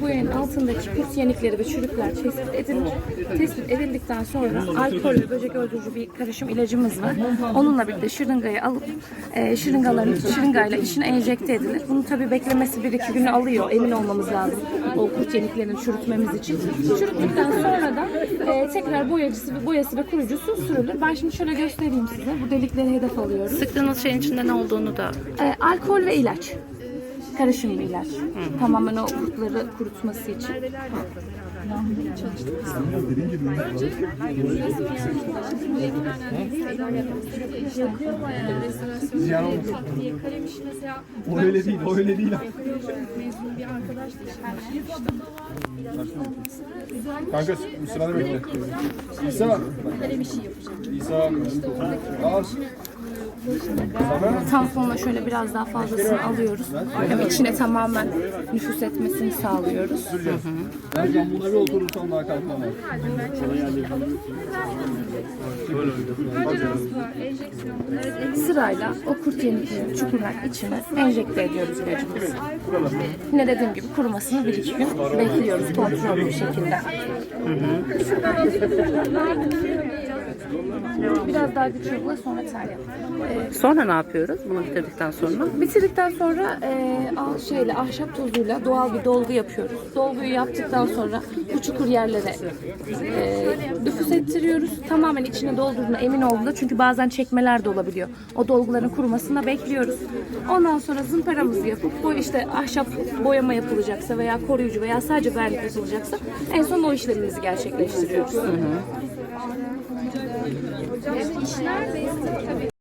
Bu yayın altındaki pis yenikleri ve çürükler tespit edilir. Tespit edildikten sonra alkol ve böcek öldürücü bir karışım ilacımız var. Onunla birlikte şırıngayı alıp e, şırıngaların şırıngayla içine enjekte edilir. Bunun tabii beklemesi bir iki günü alıyor. Emin olmamız lazım. O kurt yeniklerini çürütmemiz için. Çürüttükten sonra da e, tekrar boyacısı ve boyası ve kurucusu sürülür. Ben şimdi şöyle göstereyim size. Bu delikleri hedef alıyoruz. Sıktığınız şeyin içinde ne olduğunu da E, alkol ve ilaç. Karışım bir ilaç. Tamamen o kurtları kurutması için. O öyle değil, o öyle değil. Kanka sırada bekle. İsa. İsa. Al. Tamponla şöyle biraz daha fazlasını alıyoruz. Hem içine tamamen nüfus etmesini sağlıyoruz. Ben buna bir oturursam daha kalkamam. Sırayla o kurt yeniklerini çukurlar içine enjekte ediyoruz ilacımızı. Yine dediğim gibi kurumasını bir iki gün bekliyoruz kontrollü bir şekilde. Biraz daha yolla sonra ter yap. Sonra ne yapıyoruz bunu bitirdikten sonra? Bitirdikten sonra e, al şeyle ahşap tozuyla doğal bir dolgu yapıyoruz. Dolguyu yaptıktan sonra bu çukur yerlere e, nüfus ettiriyoruz. Tamamen içine doldurduğuna emin olduğunda çünkü bazen çekmeler de olabiliyor. O dolguların kurumasını bekliyoruz. Ondan sonra zımparamızı yapıp bu işte ahşap boyama yapılacaksa veya koruyucu veya sadece vernik yapılacaksa en son o işlemimizi gerçekleştiriyoruz. Hocam işler tabii.